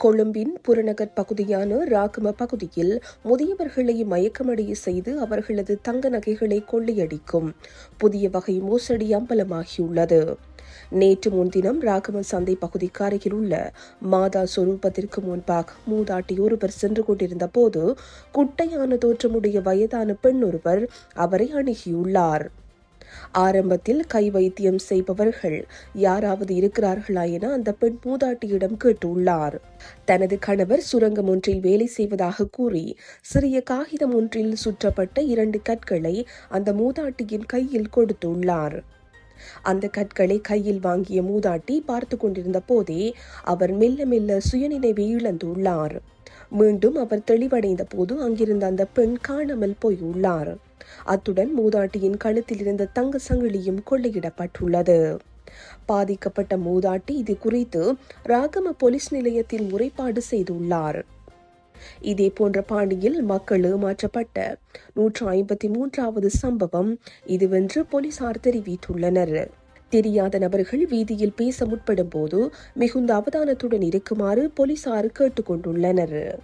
கொழும்பின் புறநகர் பகுதியான ராகும பகுதியில் முதியவர்களை மயக்கமடைய செய்து அவர்களது தங்க நகைகளை கொள்ளையடிக்கும். புதிய வகை மோசடி அம்பலமாகியுள்ளது. நேற்று முன்தினம் ராகம சந்தை பகுதிக்கு அருகில் உள்ள மாதா சொரூபத்திற்கு முன்பாக மூதாட்டி ஒருவர் சென்று கொண்டிருந்த போது குட்டையான தோற்றமுடைய வயதான பெண் ஒருவர் அவரை அணுகியுள்ளார். ஆரம்பத்தில் கை வைத்தியம் செய்பவர்கள் யாராவது இருக்கிறார்களா என அந்த பெண் மூதாட்டியிடம் கேட்டுள்ளார். தனது கணவர் சுரங்கம் ஒன்றில் வேலை செய்வதாக கூறி சிறிய காகிதம் ஒன்றில் சுற்றப்பட்ட இரண்டு கற்களை அந்த மூதாட்டியின் கையில் கொடுத்துள்ளார். அந்த கற்களை கையில் வாங்கிய மூதாட்டி பார்த்து கொண்டிருந்த போதே அவர் மெல்ல மெல்ல சுயநினைவை இழந்துள்ளார். மீண்டும் அவர் தெளிவடைந்த போது அங்கிருந்த அந்த பெண் காணாமல் போயுள்ளார். அத்துடன் மூதாட்டியின் கழுத்தில் இருந்த தங்க சங்கிலியும் கொள்ளையிடப்பட்டுள்ளது. பாதிக்கப்பட்ட மூதாட்டி இது குறித்து ராகம போலீஸ் நிலையத்தில் முறைப்பாடு செய்துள்ளார். இதே போன்ற பாணியில் மக்கள் ஏமாற்றப்பட்ட நூற்று ஐம்பத்தி மூன்றாவது சம்பவம் இதுவென்று போலீசார் தெரிவித்துள்ளனர். தெரியாத நபர்கள் வீதியில் பேச முற்படும் போது மிகுந்த அவதானத்துடன் இருக்குமாறு போலீசார் கேட்டுக்கொண்டுள்ளனர்.